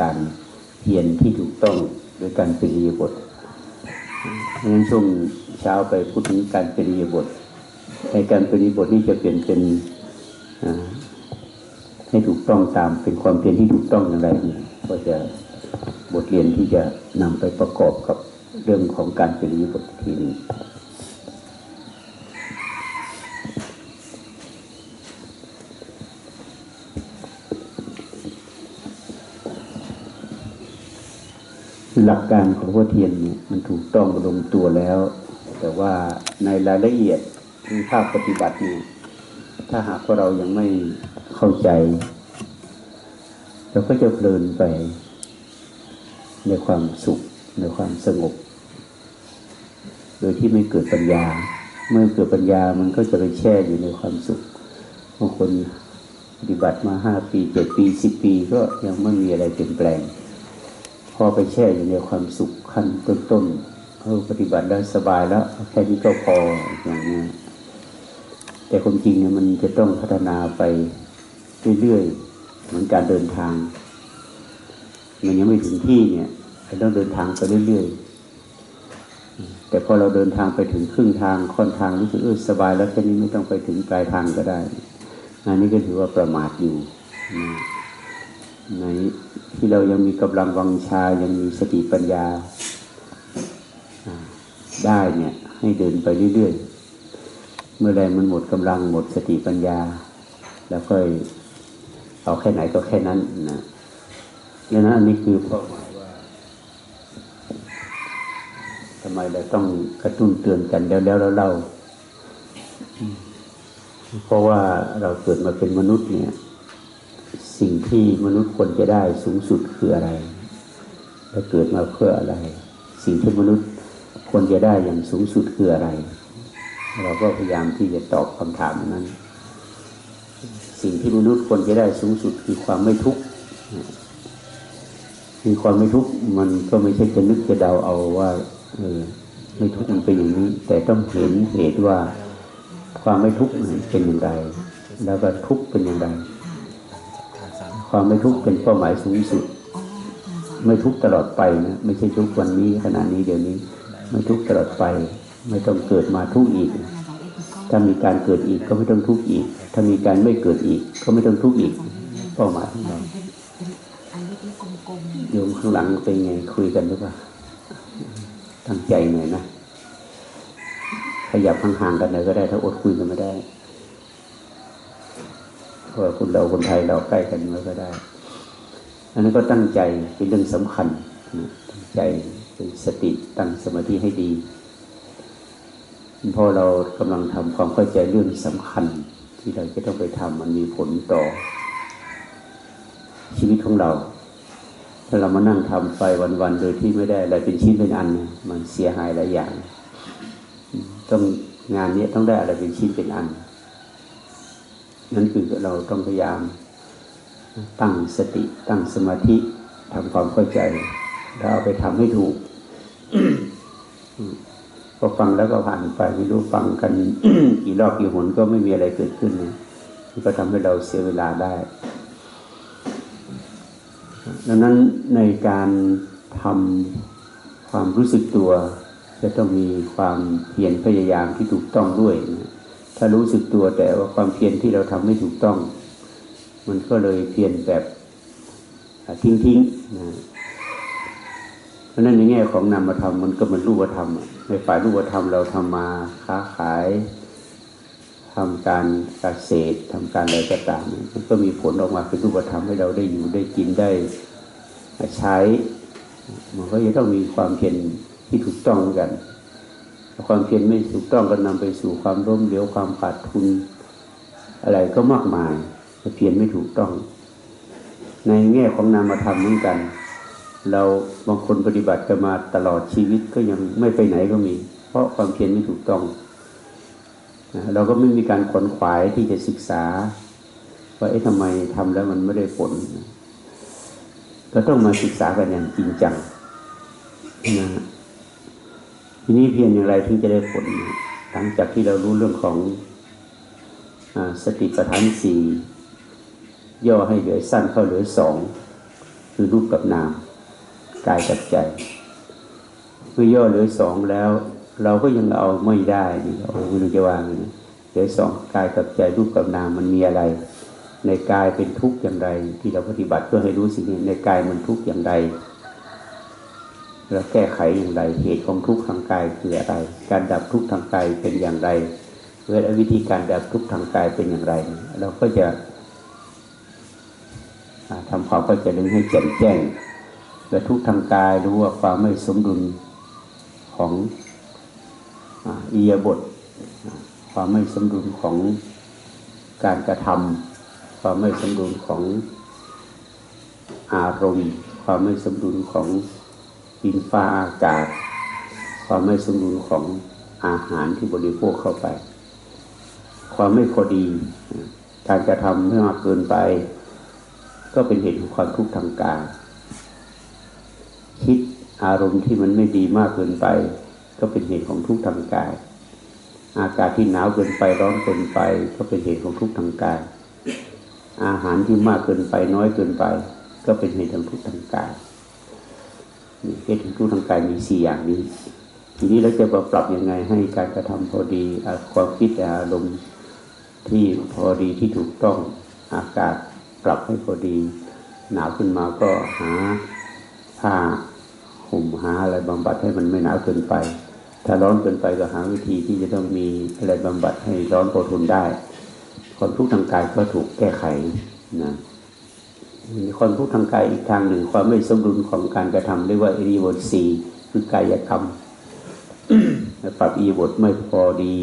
การเพียรที่ถูกต้องโดยการเป็นริยบทงั้นช่วงเช้าไปพูดถึงการเป็นริยบทในการเป็นริยบทนี้จะเปลี่ยนเป็นให้ถูกต้องตามเป็นความเพียรที่ถูกต้องอย่างไรนี่ก็จะบทเรียนที่จะนำไปประกอบกับเรื่องของการเป็นริยบทอีกทีหนึ หลักการของพ่อเทียนเนี่ยมันถูกต้องลงตัวแล้ว แต่ว่าในรายละเอียดที่ภาคปฏิบัติเนี่ยถ้าหากว่าเรายังไม่เข้าใจเราก็จะเพลินไปในความสุขในความสงบ โดยที่ไม่เกิดปัญญา เมื่อเกิดปัญญามันก็จะไปแช่อยู่ในความสุขบางคนปฏิบัติมาห้าปีเจ็ดปีสิบปีก็ยังไม่มีอะไรเปลี่ยนแปลง พอไปแช่อยู่ในความสุขขั้นต้นๆเออปฏิบัติได้สบายแล้วแค่นี้ก็พออย่างนี้ยแต่ความจริงเนี่ยมันจะต้องพัฒนาไปเรื่อยๆเหมือนการเดินทาง มันยังไม่ถึงที่เนี่ยเราต้องเดินทางไปเรื่อยๆแต่พอเราเดินทางไปถึงครึ่งทางค่อนทางรู้สึกเออสบาย แล้วแค่นี้ไม่ต้องไปถึงปลายทางก็ได้อันนี้ก็ถือว่าประมาทอยู่ใน ที่เรายังมีกำลังวังชา ยังมีสติปัญญาได้เนี่ย ให้เดินไปเรื่อยๆ เมื่อใดมันหมดกำลังหมดสติปัญญา แล้วก็เอาแค่ไหนก็แค่นั้นนะดังนั้นอันนี้คือเป้าหมายว่าทำไมเราต้องกระตุ้นเตือนกันแล้วแล้วเล่าเพราะว่าเราเกิดมาเป็นมนุษย์เนี่ย สิ่งที่มนุษย์ควรจะได้สูงสุดคืออะไรเราเกิดมาเพื่ออะไร สิ่งที่มนุษย์ควรจะได้อย่างสูงสุดคืออะไร เราก็พยายามที่จะตอบคำถามนั้น สิ่งที่มนุษย์ควรจะได้สูงสุดคือความไม่ทุกข์คือความไม่ทุกข์มันก็ไม่ใช่จะนึกจะเดาเอาว่าเออไม่ทุกข์มันเป็นอย่างนี้ แต่ต้องเห็นเหตุว่าความไม่ทุกข์มันเป็นอย่างไร แล้วก็ทุกข์เป็นอย่างไร ความไม่ทุกข์เป็นเป้าหมายสูงสุด ไม่ทุกข์ตลอดไปนะไม่ใช่ทุกข์วันนี้ขณะนี้เดี๋ยวนี้ ไม่ทุกข์ตลอดไป ไม่ต้องเกิดมาทุกข์อีก ถ้ามีการเกิดอีกก็ไม่ต้องทุกข์อีก ถ้ามีการไม่เกิดอีก ก็ไม่ต้องทุกข์อีก เป้าหมายของเราเล็กๆกลมโยมข้างหลังเป็นไงคุยกันหรือเปล่าตั้งใจหน่อยนะขยับห่างๆกันหน่อยก็ได้ถ้าอดคุยกันไม่ได้ เพราะว่าคนเราคนไทยเราใกล้กันไว้ก็ได้ อันนั้นก็ตั้งใจเป็นเรื่องสำคัญตั้งใจเป็นสติตั้งสมาธิให้ดีเพราะเรากำลังทำความเข้าใจเรื่องสำคัญ ที่เราจะต้องไปทำมันมีผลต่อ ชีวิตของเรา ถ้าเรามานั่งทำไปวันๆโดยที่ไม่ได้อะไรเป็นชิ้นเป็นอัน มันเสียหายหลายอย่าง ต้องงานนี้ต้องได้อะไรเป็นชิ้นเป็นอัน นั่นคือเราต้องพยายามตั้งสติ ตั้งสมาธิทำความเข้าใจ แล้วเอาไปทำให้ถูกพอฟังแล้วก็ผ่านไปไม่รู้ฟังกันกี่รอบกี่หนก็ไม่มีอะไรเกิดขึ้นนะมันก็ทำให้เราเสียเวลาได้ ดังนั้นในการทำความรู้สึกตัว จะต้องมีความเพียรพยายามที่ถูกต้องด้วยนะ ถ้ารู้สึกตัวแต่ว่าความเพียรที่เราทำไม่ถูกต้อง มันก็เลยเพียรแบบทิ้งๆนะเพราะฉะนั้นในแง่ของนามธรรมมันก็เหมันรูปธรรมในฝ่ายรูปธรรมเราทำมาค้าขายทำการเกษตรทำการอะไรก็ตามมันก็มีผลออกมาเป็นรูปธรรมให้เราได้อยู่ได้กินได้ใช้ มันก็จะต้องมีความเพียรที่ถูกต้องเหมือนกัน ความเพียรไม่ถูกต้องก็นำไปสู่ความล้มเหลวความขาดทุน อะไรก็มากมายถ้าเพียรไม่ถูกต้อง ในแง่ของนามธรรมเหมือนกัน เราบางคนปฏิบัติกันมาตลอดชีวิตก็ยังไม่ไปไหนก็มี เพราะความเพียรไม่ถูกต้อง เราก็ไม่มีการขวนขวายที่จะศึกษาว่าเอ๊ะทำไมทำแล้วมันไม่ได้ผลก็ต้องมาศึกษากันอย่างจริงจังนะ ทีนี้เพียรอย่างไรถึงจะได้ผล หลังจากที่เรารู้เรื่องของอสติปัฏฐานสี่ย่อให้เหลือสั้นเข้าเหลือสองคือรูปกับนามกายกับใจเมื่อย่อเหลือสองแล้ว เราก็ยังเอาไม่ได้นี่โอ้ไม่รู้จะวางไงนะเหลือสองกายกับใจรูปกับนามมันมีอะไร ในกายเป็นทุกข์อย่างไร ที่เราปฏิบัติเพื่อให้รู้สิ่งนี้ในกายมันทุกข์อย่างไร แล้วแก้ไขอย่างไรเหตุของทุกข์ทางกายคืออะไร การดับทุกข์ทางกายเป็นอย่างไรและวิธีการดับทุกข์ทางกายเป็นอย่างไร เราก็จะอ่าทำความเข้าใจเรื่องให้แจ่มแจ้งและทุกข์ทางกายรู้ว่าความไม่สมดุลของอ่าอิริยบท ความไม่สมดุลของการกระทำความไม่สมดุลของอารมณ์ ความไม่สมดุลของ ดินฟ้าอากาศ ความไม่สมดุลของอาหารที่บริโภคเข้าไป ความไม่พอดี การกระทำมากเกินไป ก็เป็นเหตุของความทุกข์ทางกายคิดอารมณ์ที่มันไม่ดีมากเกินไป ก็เป็นเหตุของทุกข์ทางกาย อากาศที่หนาวเกินไปร้อนเกินไป ก็เป็นเหตุของทุกข์ทางกาย อาหารที่มากเกินไปน้อยเกินไป ก็เป็นเหตุของทุกข์ทางกาย เหตุของทุกข์ทางกายมีสี่อย่างนี้ ทีนี้เราจะมาปรับยังไงให้การกระทำพอดีอความคิดอารมณ์ที่พอดีที่ถูกต้องอากาศปรับให้พอดี หนาวขึ้นมาก็หาผ้าห่มหาอะไรบำบัดให้มันไม่หนาวเกินไป ถ้าร้อนเกินไปก็หาวิธีที่จะต้องมีอะไรบำบัดให้ร้อนพอทนได้ความทุกข์ทางกายก็ถูกแก้ไขนะ ความทุกข์ทางกายอีกทางหนึ่ง ความไม่สมดุลของการกระทำเรียกว่าอิริบถสี่คือกายกรรมปรับอีบทไม่พอดี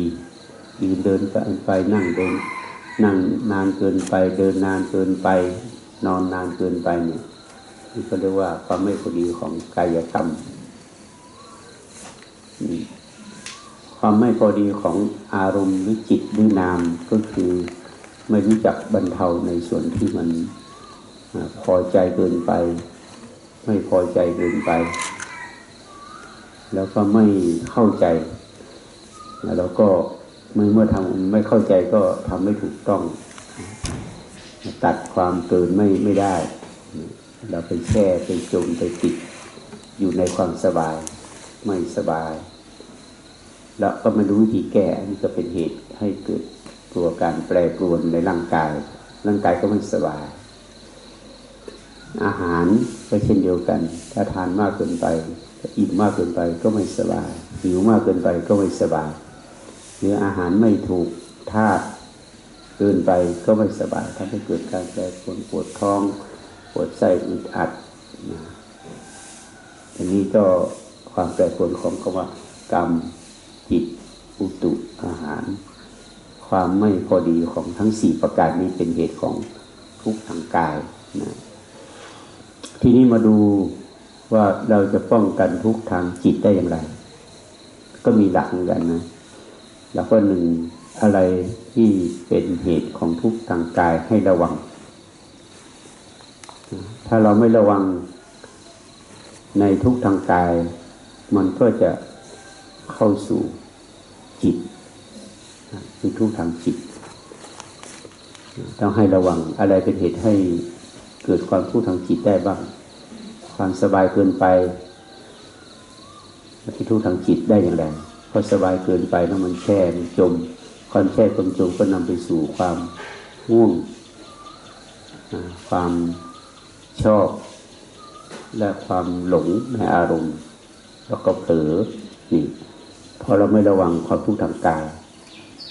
ยืนเดินไปนั่งเดินนั่งนานเกินไปเดินนานเกินไป นอนนานเกินไปเนี่ยนี่ก็เรียกว่าความไม่พอดีของกายกรรมความไม่พอดีของอารมณ์หรือจิตหรือนามก็คือไม่รู้จักบรรเทาในส่วนที่มัน พอใจเกินไป ไม่พอใจเกินไป แล้วก็ไม่เข้าใจ แล้วก็เมื่อเมื่อทำไม่เข้าใจก็ทำไม่ถูกต้อง ตัดความเกินไม่ไม่ได้ เราไปแช่ไปจมไปติด อยู่ในความสบาย ไม่สบาย แล้วก็ไม่รู้วิธีแก้อันนี่ก็เป็นเหตุให้เกิดตัวการแปรปรวนในร่างกาย ร่างกายก็ไม่สบาย อาหารก็เช่นเดียวกัน ถ้าทานมากเกินไปอิ่มมากเกินไปก็ไม่สบายหิวมากเกินไปก็ไม่สบายหรืออาหารไม่ถูกธาตุเกินไปก็ไม่สบายทำให้เกิดการแปรปรวนปวดท้องปวดไส้อึดอัดอันนี้ก็ความแปรปรวนของคำว่ากรรมจิตอุตุอาหาร ความไม่พอดีของทั้งสี่ประการนี้เป็นเหตุของทุกข์ทางกายนะ ทีนี้มาดูว่าเราจะป้องกันทุกทางจิตได้อย่างไร ก็มีหลักเหมือนกันนะแล้วก็หนึ่งอะไรที่เป็นเหตุของทุกทางกายให้ระวัง ถ้าเราไม่ระวังในทุกทางกาย มันก็จะเข้าสู่จิตคือทุกทางจิต ต้องให้ระวังอะไรเป็นเหตุให้ เกิดความทุกข์ทางจิตได้บ้าง ความสบายเกินไปที่ทุกข์ทางจิตได้อย่างไรเพราะสบายเกินไปแล้วมันแช่มันจมความแช่ความจมก็นำไปสู่ความง่วงความชอบ และความหลงในอารมณ์ แล้วก็เผลอนี่พอเราไม่ระวังความทุกข์ทางกาย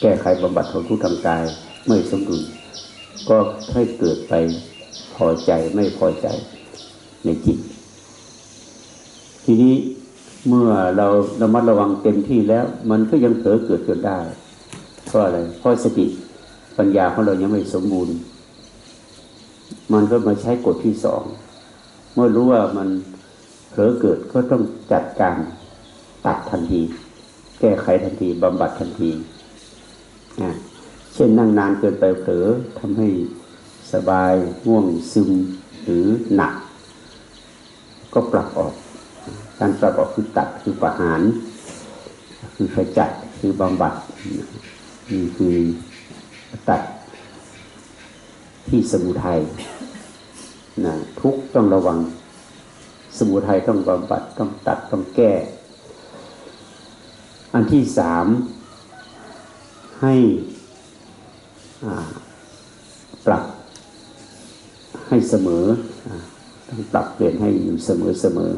แก้ไขบำบัดความทุกข์ทางกายไม่สมดุลก็ให้เกิดไป อใจไม่พอใจในจิต ทีนี้เมื่อเราระมัดระวังเต็มที่แล้ว มันก็ยังเผลอเกิดจนได้ เพราะอะไรเพราะสติปัญญาของเรายังไม่สมบูรณ์ มันก็มาใช้กฎที่สอง เมื่อรู้ว่ามันเผลอเกิดก็ต้องจัดการตัดทันที แก้ไขทันทีบำบัดทันที เช่นนั่งนานเกินไปเผลอทำให้ สบายง่วงซึมหรือหนัก ก็ปรับออก การปรับออกคือตัดคือประหาร คือขจัดคือบำบัดนี่คือตัดที่สมุทัยนะทุกต้องระวัง สมุทัยต้องบำบัดต้องตัดต้องแก้ อันที่สามให้ปรับ ให้เสมอต้องปรับเปลี่ยนให้อยู่เสมอเสมอ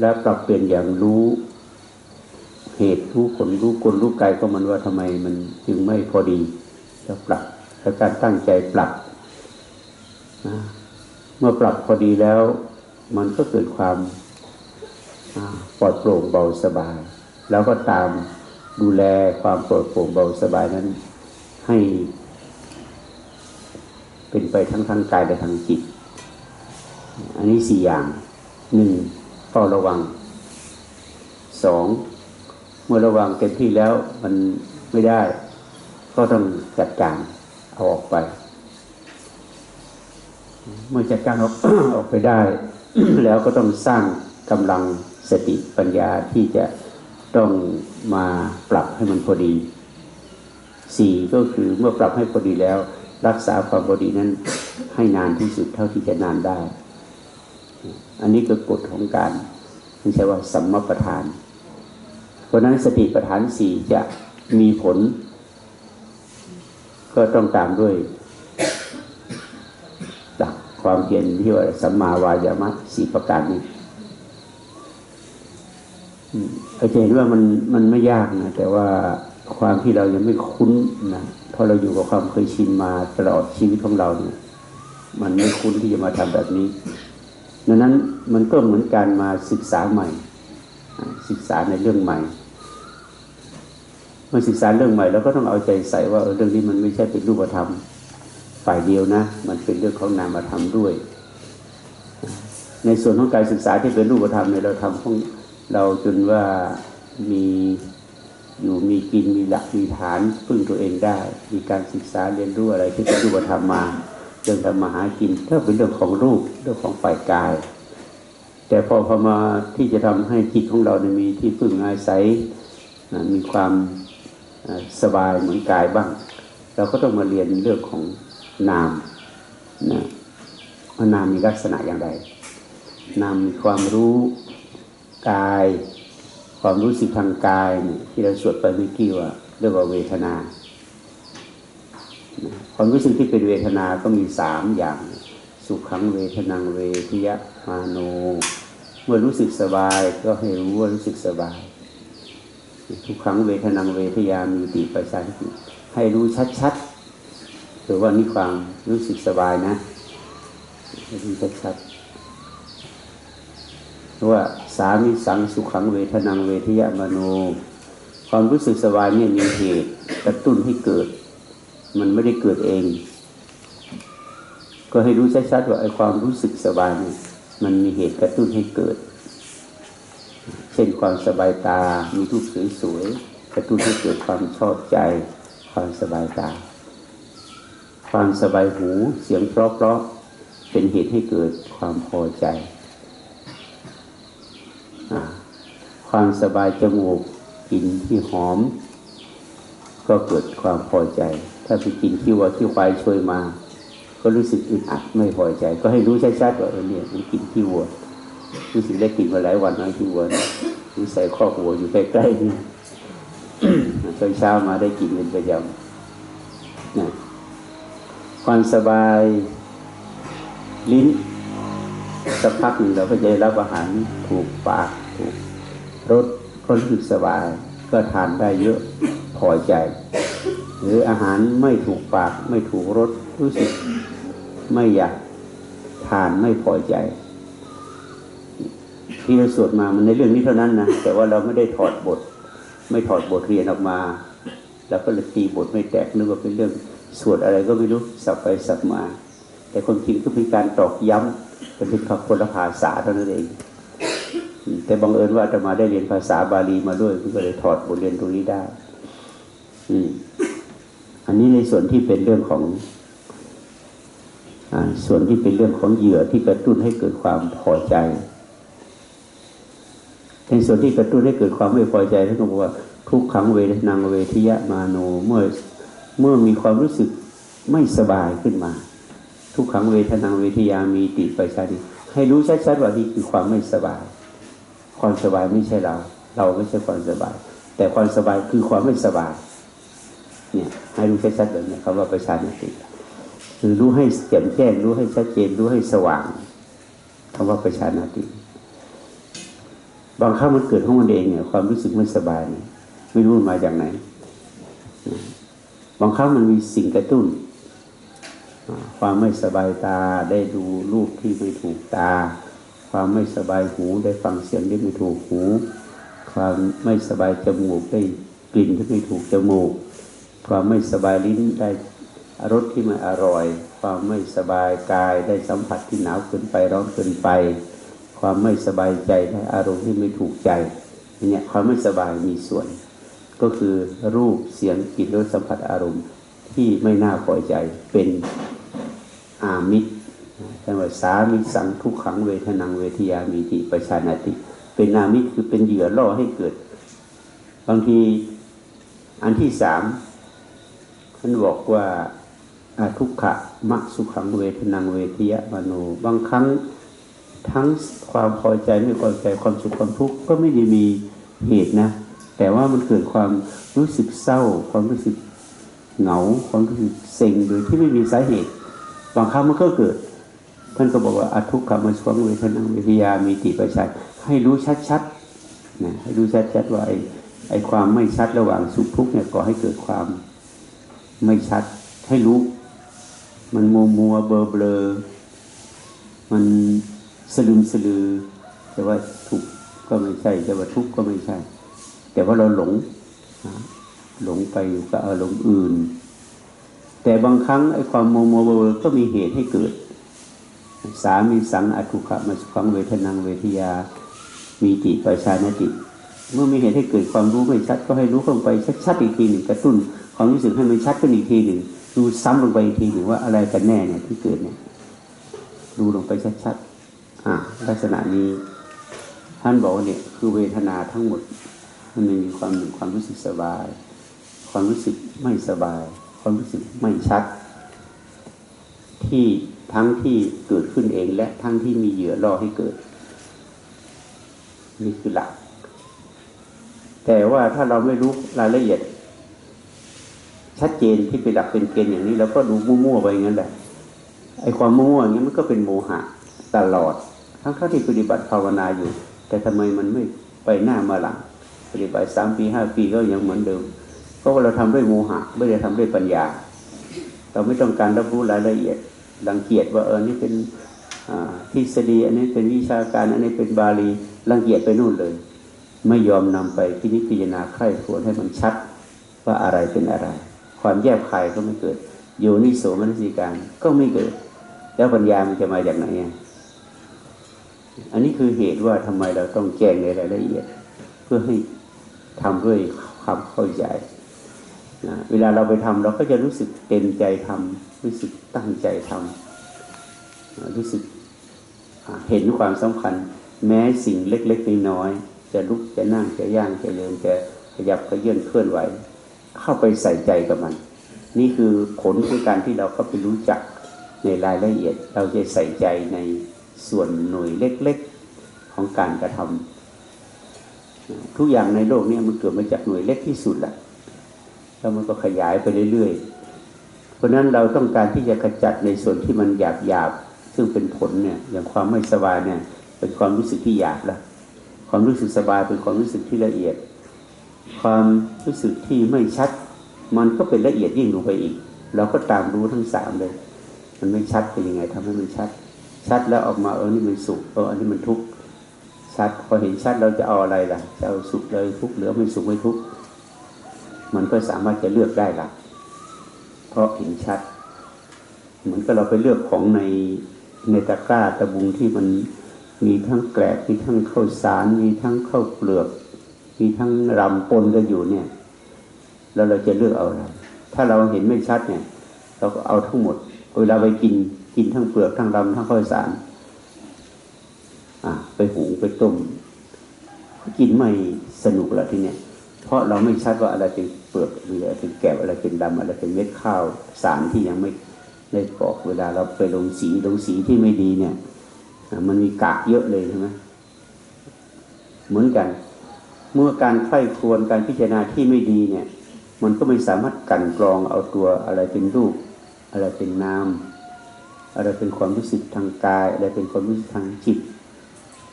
และปรับเปลี่ยนอย่างรู้เหตุรู้ผลรู้กลรู้กายก็มันว่าทำไมมันจึงไม่พอดีจะปรับและการตั้งใจปรับเมื่อปรับพอดีแล้ว มันก็เกิดความปลอดโปร่งเบาสบาย แล้วก็ตามดูแลความปลอดโปร่งเบาสบายนั้น ให้ เป็นไปทั้งทางกายและทางจิต อันนี้สี่อย่างหนึ่งเฝ้าระวังสองเมื่อระวังเต็มที่แล้วมันไม่ได้ ก็ต้องจัดการเอาออกไป เมื่อจัดการออกออกไปได้ แล้วก็ต้องสร้างกำลังสติปัญญาที่จะต้องมาปรับให้มันพอดีสี่ก็คือเมื่อปรับให้พอดีแล้ว รักษาความพอดีนั้น ให้นานที่สุดเท่าที่จะนานได้ อันนี้คือกฎของการไม่ใช่ว่าสัมมาประธาน เพราะนั้นสติปัฏฐานสี่จะมีผล ก็ต้องตามด้วยหลักความเพียรที่ว่าสัมมาวายามะสี่ประการนี้อืมเราจะเห็นว่ามันมันไม่ยากนะแต่ว่า ความที่เรายังไม่คุ้นนะเพราะเราอยู่กับความเคยชินมาตลอดชีวิตของเราเนี่ยมันไม่คุ้นที่จะมาทำแบบนี้ดังนั้นมันก็เหมือนการมาศึกษาใหม่ ศึกษาในเรื่องใหม่เมื่อศึกษาเรื่องใหม่เราก็ต้องเอาใจใส่ว่าเออเรื่องนี้มันไม่ใช่เป็นรูปธรรมฝ่ายเดียวนะ มันเป็นเรื่องของนามธรรมด้วย ในส่วนของการศึกษาที่เป็นรูปธรรมเนี่ยเราทำของเราจนว่ามี อยู่มีกินมีหลักมีฐานพึ่งตัวเองได้ มีการศึกษาเรียนรู้อะไรที่เป็นรูปธรรมมาเรื่องทำมหากินถ้าเป็นเรื่องของรูปเรื่องของฝ่ายกาย แต่พอพอมาที่จะทำให้จิตของเราเนี่ยมีที่พึ่งอาศัยมีความสบายเหมือนกายบ้าง เราก็ต้องมาเรียนเรื่องของนามนะว่านามมีลักษณะอย่างไรนามมีความรู้กาย ความรู้สึกทางกายเนี่ยที่เราสวดไปเมื่อกี้ว่าเรียกว่าเวทนา ความรู้สึกที่เป็นเวทนาก็มีสามอย่าง สุขขังเวทนังเวทยะมาโน เมื่อรู้สึกสบายก็ให้รู้ว่ารู้สึกสบาย ทุกครั้งเวทนังเวทยามีติปัสสันติให้รู้ชัดๆหรือว่านี่ความรู้สึกสบายนะรู้ชัดๆ ว่าสามิสังสุขังเวทนังเวทยามโน ความรู้สึกสบายเนี่ยมีเหตุกระตุ้นให้เกิด มันไม่ได้เกิดเอง ก็ให้รู้ชัดๆว่าไอ้ความรู้สึกสบายเนี่ยมันมีเหตุกระตุ้นให้เกิด เช่นความสบายตา มีรูปสวยๆกระตุ้นให้เกิดความชอบใจ ความสบายตา ความสบายหูเสียงเพราะๆเป็นเหตุให้เกิดความพอใจ ความสบายจมูกกลิ่นที่หอม ก็เกิดความพอใจ ถ้าไปกินที่วัวที่ควายช่วยมา ก็รู้สึกอึดอัดไม่พอใจ ก็ให้รู้ชัดๆว่าเออเนี่ยมันกินที่วัวรู้สึกได้กินมาหลายวันนะที่วัวมีใส่ข้อกวัวอยู่ใกล้ๆนี่ตอนเช้ามาได้กินเป็นประจำนะความสบายลิ้น สักพักหนึ่งเราก็จะรับอาหารถูกปากถูกรสก็รู้สึกสบาย ก็ทานได้เยอะพอใจ หรืออาหารไม่ถูกปากไม่ถูกรสรู้สึกไม่อยากทานไม่พอใจ ที่เราสวดมามันในเรื่องนี้เท่านั้นนะแต่ว่าเราไม่ได้ถอดบท ไม่ถอดบทเรียนออกมาแล้วก็เลยตีบทไม่แตกนึกว่าเป็นเรื่องสวดอะไรก็ไม่รู้สับไปสับมา แต่คนจริงก็เป็นการตอกย้ำ เป็นคำคนละภาษาเท่านั้นเอง แต่บังเอิญว่าอาตมาได้เรียนภาษาบาลีมาด้วยก็เลยถอดบทเรียนตรงนี้ได้อันนี้ในส่วนที่เป็นเรื่องของอส่วนที่เป็นเรื่องของเหยื่อที่กระตุ้นให้เกิดความพอใจ ในส่วนที่กระตุ้นให้เกิดความไม่พอใจท่านก็บอกว่าทุกขังเวทนังเวทิยะมาโนเมื่อเมื่อมีความรู้สึกไม่สบายขึ้นมา ทุกขังเวทนาเวทยามีติไปชาดิให้รู้ชัดๆว่านี่คือความไม่สบาย ความสบายไม่ใช่เรา เราไม่ใช่ความสบาย แต่ความสบายคือความไม่สบาย เนี่ยให้รู้ชัดๆแบบนี้คำว่าประชานิติคือรู้ให้แจ่มแจ้งรู้ให้ชัดเจนรู้ให้สว่างคำว่าประชานาติ บางครั้งมันเกิดของมันเองเนี่ย ความรู้สึกไม่สบาย ไม่รู้มาจากไหน บางครั้งมันมีสิ่งกระตุ้น ความไม่สบายตาได้ดูรูปที่ไม่ถูกตา ความไม่สบายหูได้ฟังเสียงที่ไม่ถูกหู ความไม่สบายจมูกได้กลิ่นที่ไม่ถูกจมูก ความไม่สบายลิ้นได้รสที่ไม่อร่อย ความไม่สบายกายได้สัมผัสที่หนาวเกินไปร้อนเกินไป ความไม่สบายใจได้อารมณ์ที่ไม่ถูกใจเนี่ยความไม่สบายมีส่วน ก็คือรูปเสียงกลิ่นรสสัมผัสอารมณ์ที่ไม่น่าพอใจเป็น อามิตรใช่ไหมสามิสังทุกขังเวทนังเวทยามีติประชานาติ เป็นอามิตรคือเป็นเหยื่อล่อให้เกิด บางทีอันที่สามท่านบอกว่าอาทุกขะมักสุขังเวทนังเวทียมโนบางครั้งทั้งความพอใจไม่พอใจความสุขความทุกข์ก็ไม่ได้มีเหตุนะ แต่ว่ามันเกิดความรู้สึกเศร้า ความรู้สึกเหงา ความรู้สึกเซ็งโดยที่ไม่มีสาเหตุ บางครั้งมันก็เกิด ท่านก็บอกว่าอาทุกขมัสวังเวทนังเวทยามีติประชัยให้รู้ชัดๆนะให้รู้ชัดๆว่าไอ้ไอ้ความไม่ชัดระหว่างสุขทุกข์เนี่ยก่อให้เกิดความไม่ชัด ให้รู้ มันมัวมัวเบลอเบลอมันสลืมสลือ แต่ว่าทุกข์ก็ไม่ใช่ แต่ว่าทุกข์ก็ไม่ใช่ แต่ว่าเราหลง หลงไปอยู่กับอารมณ์อื่น แต่บางครั้งไอ้ความโมโมเบลอก็มีเหตุให้เกิด สามีสังอทุกขมาสุขังเวทนังเวทยา มีติประชานติ เมื่อมีเหตุให้เกิดความรู้ไม่ชัด ก็ให้รู้เข้าไปชัดๆอีกทีหนึ่งกระตุ้นความรู้สึกให้มันชัดขึ้นอีกทีหนึ่งดูซ้ำลงไปอีกทีหนึ่งว่าอะไรกันแน่เนี่ยที่เกิดเนี่ยดูลงไปชัดๆอ่าลักษณะนี้ ท่านบอกว่าเนี่ยคือเวทนาทั้งหมดมันมีความหนึ่งความรู้สึกสบาย ความรู้สึกไม่สบาย ความรู้สึกไม่ชัด ที่ทั้งที่เกิดขึ้นเอง และทั้งที่มีเหยื่อล่อให้เกิด นี่คือหลัก แต่ว่าถ้าเราไม่รู้รายละเอียด ชัดเจนที่เป็นหลักเป็นเกณฑ์อย่างนี้เราก็ดูมั่วๆไปอย่างนั้นแหละไอ้ความมั่วๆอย่างนี้มันก็เป็นโมหะตลอด ทั้งๆที่ปฏิบัติภาวนาอยู่ แต่ทำไมมันไม่ไปหน้ามาหลังปฏิบัติสามปีห้าปีก็ยังเหมือนเดิม ราะว่าเราทำด้วยโมหะไม่ได้ทำด้วยปัญญา เราไม่ต้องการรับรู้รายละเอียดรังเกียจว่าเออนี่เป็นทฤษฎีอันนี้เป็นวิชาการอันนี้เป็นบาลีรังเกียจไปนู่นเลย ไม่ยอมนำไปพินิจพิจารณาใคร่ควญให้มันชัดว่าอะไรเป็นอะไร ความแยบคายก็ไม่เกิดโยนิโสมนสิการก็ไม่เกิด แล้วปัญญามันจะมาจากไหนอันนี้คือเหตุว่าทำไมเราต้องแจ้งในรายละเอียด เพื่อให้ทำด้วยความเข้าใจ นะเวลาเราไปทำเราก็จะรู้สึกเต็มใจทำรู้สึกตั้งใจทำนะรู้สึกเห็นความสำคัญ แม้สิ่งเล็กๆน้อยๆจะลุกจะนั่งจะย่างจะเดินจะขยับขยื่นเคลื่อนไหว เข้าไปใส่ใจกับมัน นี่คือผลขอการที่เราเข้าไปรู้จักในรายละเอียด เราจะใส่ใจในส่วนหน่วยเล็กๆของการกระทำทุกอย่างในโลกนี้มันเกิดมาจากหน่วยเล็กที่สุดแหละ แล้วมันก็ขยายไปเรื่อยๆ เพราะนั้นเราต้องการที่จะขจัดในส่วนที่มันหยาบหยาบๆซึ่งเป็นผลเนี่ยอย่างความไม่สบายเนี่ยเป็นความรู้สึกที่หยาบล้วความรู้สึกสบายเป็นความรู้สึกที่ละเอียด ความรู้สึกที่ไม่ชัด มันก็เป็นละเอียดยิ่งลงไปอีก เราก็ตามรู้ทั้งสามเลย มันไม่ชัดเป็นยังไงทำให้มันชัด ชัดแล้วออกมาเออนี่มันสุขเอออันนี้มันทุกข์ชัดพอเห็นชัดเราจะเอาอะไรล่ะจะเอาสุขเลยทุกข์หรือไม่สุขไม่ทุกข์ มันก็สามารถจะเลือกได้ละเพราะเห็นชัด เหมือนกับเราไปเลือกของในในตะกร้าตะบุงที่มันมีทั้งแกลบมีทั้งข้าวสาร มีทั้งข้าวเปลือกมีทั้งรำปนกันอยู่เนี่ย แล้วเราจะเลือกเอาอะไรถ้าเราเห็นไม่ชัดเนี่ย เราก็เอาทั้งหมดเวลาไปกินกินทั้งเปลือกทั้งรำทั้งข้าวสารอะไปหุงไปต้มกินไม่สนุกละทีเนี้ย เพราะเราไม่ชัดว่าอะไรเป็นเปลือกอะไรเป็นแกบอะไรเป็นดำอะไรเป็นเม็ดข้าวสารที่ยังไม่ได้กรอกเวลาเราไปลงสีลงสีที่ไม่ดีเนี่ย มันมีกากเยอะเลยใช่ไหมเหมือนกัน เมื่อการใคร่ควญการพิจารณาที่ไม่ดีเนี่ย มันก็ไม่สามารถกันกรองเอาตัวอะไรเป็นรูป อะไรเป็นนามอะไรเป็นความรู้สึกทางกาย อะไรเป็นความรู้สึกทางจิต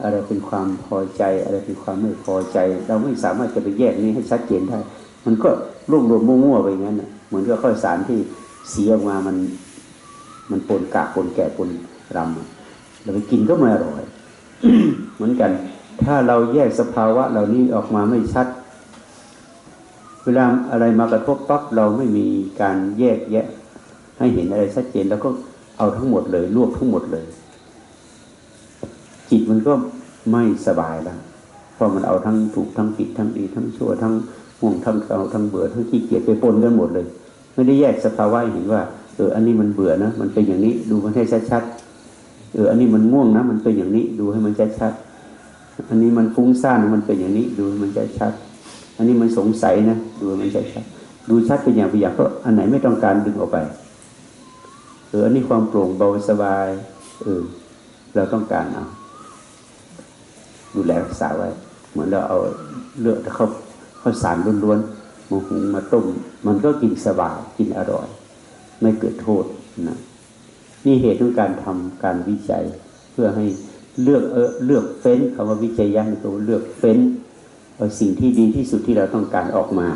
อะไรเป็นความพอใจ อะไรเป็นความไม่พอใจ เราไม่สามารถจะไปแยกนี้ให้ชัดเจนได้ มันก็รวบรวมมั่วๆไปอย่างนั้นเหมือนกับข้าวสารที่สีออกมามันมันปนกากปนแก่ปนรำเราไปกินก็ไม่อร่อย เหมือนกัน ถ้าเราแยกสภาวะเหล่านี้ออกมาไม่ชัด เวลาอะไรมากระทบปั๊บเราไม่มีการแยกแยะ ให้เห็นอะไรชัดเจน แล้วก็เอาทั้งหมดเลยรวบทั้งหมดเลย จิตมันก็ไม่สบายแล้ว เพราะมันเอาทั้งถูกทั้งผิดทั้งดีทั้งชั่วทั้งห่วงทั้งเอาทั้งเบื่อทั้งขี้เกียจไปปนกันหมดเลย ไม่ได้แยกสภาวะเห็นว่าเอออันนี้มันเบื่อนะ มันเป็นอย่างนี้ดูมันให้ชัดๆเอออันนี้มันง่วงนะ มันเป็นอย่างนี้ดูให้มันชัดๆอันนี้มันฟุ้งซ่านมันเป็นอย่างนี้ดูมันชัดๆอันนี้มันสงสัยนะดูมันชัดๆดูชัดเป็นอย่างเป็นอย่างก็อันไหนไม่ต้องการดึงออกไปเอออันนี้ความโปร่งเบาสบายเออเราต้องการเอา ดูแลรักษาไว้ เหมือนเราเอาเลือดเข้าข้าวสารล้วนๆมาหุงมาต้ม มันก็กินสบายกินอร่อย ไม่เกิดโทษนะนี่เหตุของการทำการวิจัย เพื่อให้เลือกเออเลือกเฟ้นคำว่าวิจัยยันตัวเลือกเฟ้นเอาสิ่งที่ดีที่สุดที่เราต้องการออกมา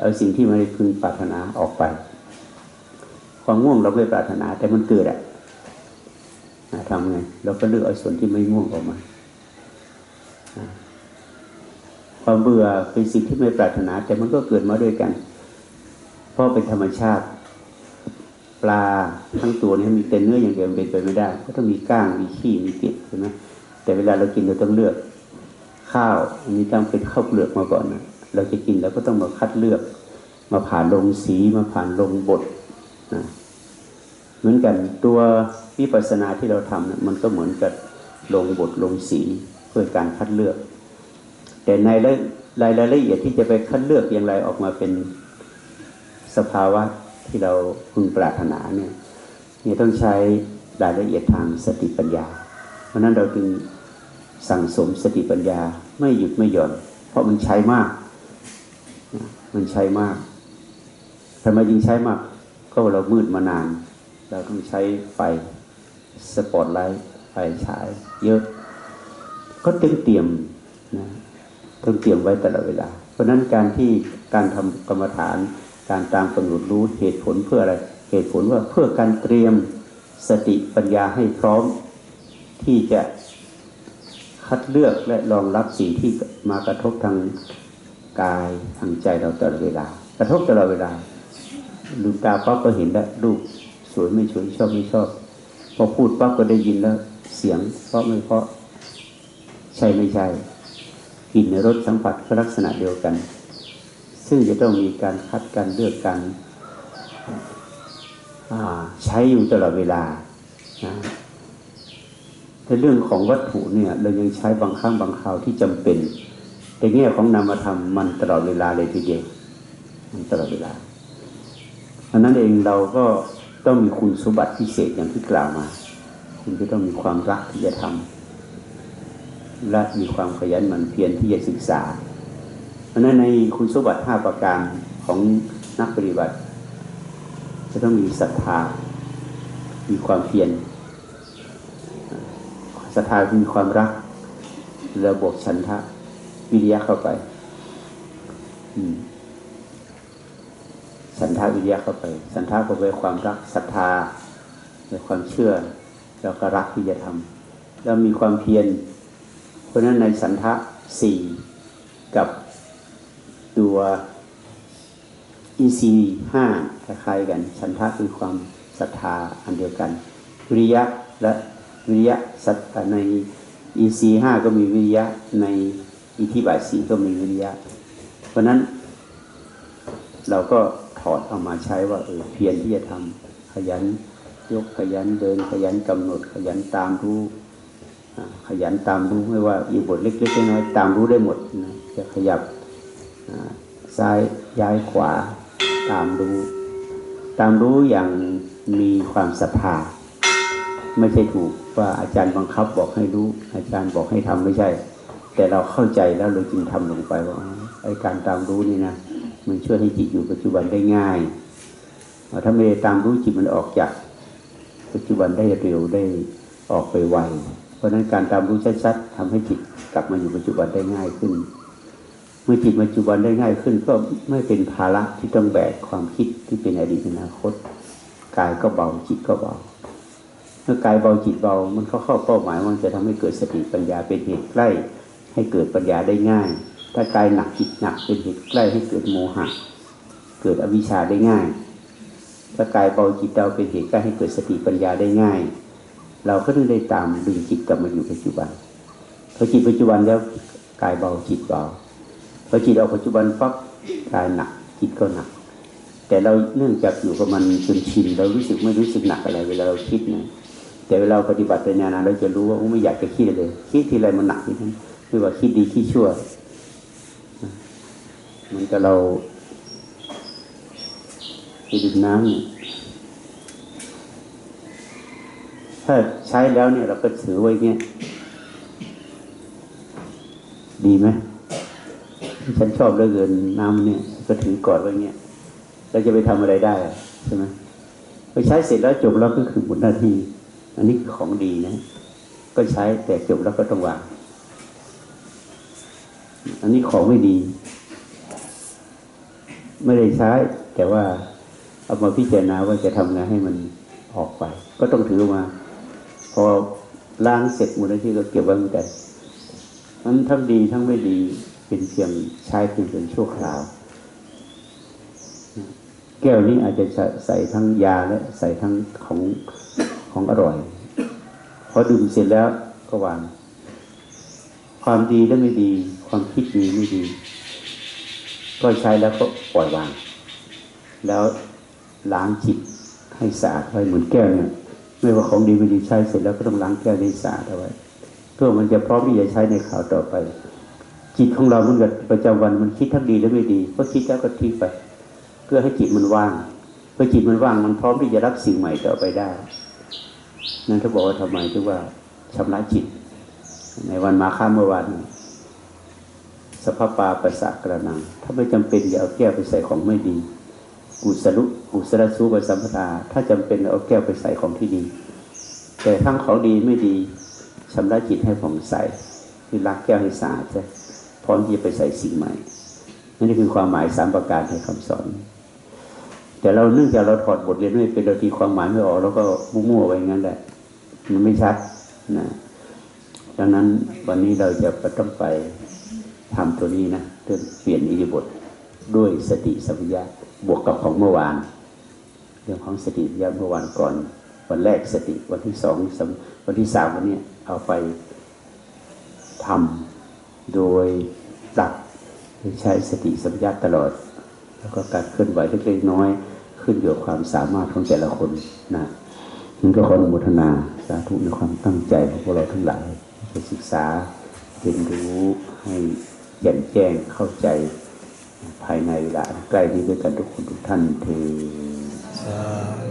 เอาสิ่งที่ไม่พึงปรารถนาออกไป ความง่วงเราไม่ปรารถนาแต่มันเกิดอะอะทำไงเราก็เลือกเอาส่วนที่ไม่ง่วงออกมา ความเบื่อเป็นสิ่งที่ไม่ปรารถนา แต่มันก็เกิดมาด้วยกัน เพราะเป็นธรรมชาติ ปลาทั้งตัวนี้มีแต่เนื้ออย่างเดียวเป็นไปไม่ได้ ก็ต้องมีก้างมีขี้มีเกล็ดใช่ไหมแต่เวลาเรากินเราต้องเลือก ข้าวอันนี้ต้องเป็นข้าวเปลือกมาก่อนนะเราจะกินเราก็ต้องมาคัดเลือก มาผ่านลงสีมาผ่านลงบดนะเหมือนกันตัววิปัสสนาที่เราทำนะมันก็เหมือนกับลงบทลงสี เพื่อการคัดเลือก แต่ในรายรายละเอียดที่จะไปคัดเลือกอย่างไรออกมาเป็นสภาวะที่เราพึงปรารถนาเนี่ยเนี่ยต้องใช้รายละเอียดทางสติปัญญา เพราะนั้นเราจึงสั่งสมสติปัญญาไม่หยุดไม่หย่อน เพราะมันใช้มาก มันใช้มากทำไมยิงใช้มาก ก็เรามืดมานาน เราต้องใช้ไฟสปอตไลท์ไฟฉายเยอะ ก็ต้องเตรียมนะต้องเตรียมไว้ตลอดเวลา เพราะนั้นการที่การทำกรรมฐาน การตามกำหนดรู้เหตุผลเพื่ออะไร เหตุผลว่าเพื่อการเตรียมสติปัญญาให้พร้อมที่จะคัดเลือกและรองรับสิ่งที่มากระทบทางกายทางใจเราตลอดเวลา กระทบตลอดเวลาลืมตาปั๊บก็เห็นแล้วรูปสวยไม่สวยชอบไม่ชอบ พอพูดปั๊บก็ได้ยินแล้ว เสียงเพราะไม่เพราะ ใช่ไม่ใช่กลิ่นในรสสัมผัสก็ลักษณะเดียวกัน ซึ่งจะต้องมีการคัดการเลือกกันใช้อยู่ตลอดเวลานะในเรื่องของวัตถุเนี่ย เรายังใช้บางครั้งบางคราวที่จำเป็นในแง่ของนามธรรมมันตลอดเวลาเลยทีเดียวมันตลอดเวลาเพราะนั้นเองเราก็ต้องมีคุณสมบัติพิเศษอย่างที่กล่าวมา คุณจะต้องมีความรักที่จะทำ และมีความขยันหมั่นเพียรที่จะศึกษา เพราะนั้นในคุณสมบัติห้าประการของนักปฏิบัติ จะต้องมีศรัทธา มีความเพียรศรัทธามีความรักแล้วบฉันทะวิริยะเข้าไปฉันทะวิริยะเข้าไปฉันทะก็เป็นความรักศรัทธาเป็นความเชื่อ แล้วก็รักที่จะทำแล้วมีความเพียร ราะฉะนั้นในสันทะสี่กับตัวอินทรีย์ห้าคล้ายกัน สันทะคือความศรัทธาอันเดียวกัน วิริยะและวิริยะสัตในอินทรีย์ห้าก็มีวิริยะในอิทธิบาทสี่ก็มีวิริยะ เพราะนั้น เราก็ถอดเอามาใช้ว่าเออเพียรที่จะทำขยันยกขยันเดินขยันกำหนดขยันตามรู้ ขยันตามรู้ไม่ว่าอีบทเล็กๆน้อยๆตามรู้ได้หมดนะจะขยับซ้ายย้ายขวาตามรู้ ตามรู้อย่างมีความศรัทธาไม่ใช่ถูกว่าอาจารย์บังคับบอกให้รู้ อาจารย์บอกให้ทำไม่ใช่ แต่เราเข้าใจแล้วเราจึงทำลงไปว่าไอ้การตามรู้นี่นะมันช่วยให้จิตอยู่ปัจจุบันได้ง่ายถ้าไม่ได้ตามรู้จิตมันออกจาก ปัจจุบันได้เร็วได้ออกไปไว เพราะฉะนั้นการตามรู้ชัดๆทำให้จิตกลับมาอยู่ปัจจุบันได้ง่ายขึ้น เมื่อจิตปัจจุบันได้ง่ายขึ้น ก็ไม่เป็นภาระที่ต้องแบกความคิดที่เป็นอดีตอนาคตกายก็เบาจิตก็เบาเมื่อกายเบาจิตเบามันเข้าเข้าเป้าหมายว่ามันจะทำให้เกิดสติปัญญาเป็นเหตุใกล้ ให้เกิดปัญญาได้ง่าย ถ้ากายหนักจิตหนักเป็นเหตุใกล้ให้เกิดโมหะเกิดอวิชชาได้ง่ายถ้ากายเบาจิตเบาเป็นเหตุใกล้ให้เกิดสติปัญญาได้ง่าย เราก็ได้ตามดึงจิตกลับมาอยู่ปัจจุบันพอจิตปัจจุบันแล้วกายเบาจิตเบาพอจิตออกปัจจุบันปั๊บกายหนักจิตก็หนัก แต่เราเนื่องจากอยู่กับมันจนชินเรารู้สึกไม่รู้สึกหนักอะไร เวลาเราคิดนะแต่เวลาปฏิบัติไปนานๆเราจะรู้ว่าโอ้ไม่อยากจะคิดเลย คิดทีไรมันหนักที่นั้นไม่ว่าคิดดีคิดชั่วมันก็เราไปดื่มน้ำเนี่ย ถ้าใช้แล้วเนี่ยเราก็ถือไว้เงี้ยดีไหมฉันชอบเหลือเกินน้ำเนี่ย ก็ถือกอดไว้เงี้ยเราจะไปทำอะไรได้ใช่ไหมไปใช้เสร็จแล้วจบแล้วก็คือหมดหน้าที่ อันนี้คือของดีนะ ก็ใช้แต่จบแล้วก็ต้องวางอันนี้ของไม่ดี ไม่ได้ใช้ แต่ว่าเอามาพิจารณาว่าจะทำไงให้มันออกไป ก็ต้องถือมา พอล้างเสร็จหมดหน้าที่ก็เก็บไว้เหมือนกันนั้นทั้งดีทั้งไม่ดีเป็นเพียงใช้เพียงเป็นชั่วคราว แก้วนี้อาจจะใส่ทั้งยาและใส่ทั้งของของอร่อย พอดื่มเสร็จแล้วก็วางความดีและไม่ดี ความคิดดีไม่ดี ก็ใช้แล้วก็ปล่อยวาง แล้วล้างจิตให้สะอาดไว้เหมือนแก้วเนี่ย ไม่ว่าของดีไม่ดีใช้เสร็จแล้วก็ต้องล้างแก้วให้สะอาดเอาไว้เพื่อมันจะพร้อมที่จะใช้ในข่าวต่อไป จิตของเรามันกับประจำวันมันคิดทั้งดีและไม่ดี ก็คิดแล้วก็ทิ้งไป เพื่อให้จิตมันว่างเพื่อจิตมันว่างมันพร้อมที่จะรับสิ่งใหม่ต่อไปได้นั่นเขาบอกว่าทำไมถึงว่าชำระจิต ในวันมาฆาเมื่อวานสภาพปาปัสสะกระนัง ถ้าไม่จำเป็นอย่าเอาแก้วไปใส่ของไม่ดี กุศลุกุศลสูบสัมปทาถ้าจำเป็นเอาแก้วไปใส่ของที่ดี แต่ทั้งของดีไม่ดีชำระจิตให้ผ่องใสคือรักแก้วให้สะอาดใช่พร้อมที่จะไปใส่สิ่งใหม่นั่นคือความหมายสามประการในคำสอน แต่เราเนื่องจากเราถอดบทเรียนไม่เป็นเราตีความหมายไม่ออกแล้วก็มั่วๆไว้งั้นแหละมันไม่ชัดนะดังนั้นวันนี้เราจะต้องไปทำตัวนี้นะเรื่อเปลี่ยนอิริบทด้วยสติสัมปชัญญะ บวกกับของเมื่อวาน เรื่องของสติสัมเมื่อวานก่อน วันแรกสติวันที่สองวันที่สามวันนี้เอาไปทำโดยหลักใช้สติสัมปชัญญะตลอด แล้วก็การเคลื่อนไหวเล็กๆน้อยขึ้นอยู่กับความสามารถของแต่ละคนนะนี่ก็ขออนุโมทนาสาธุในความตั้งใจของพวกเราทั้งหลายจะศึกษาเรียนรู้ให้แจ่มแจ้งเข้าใจ ภายในเวลาใกล้นี้ด้วยกันทุกคนทุกท่านเทอ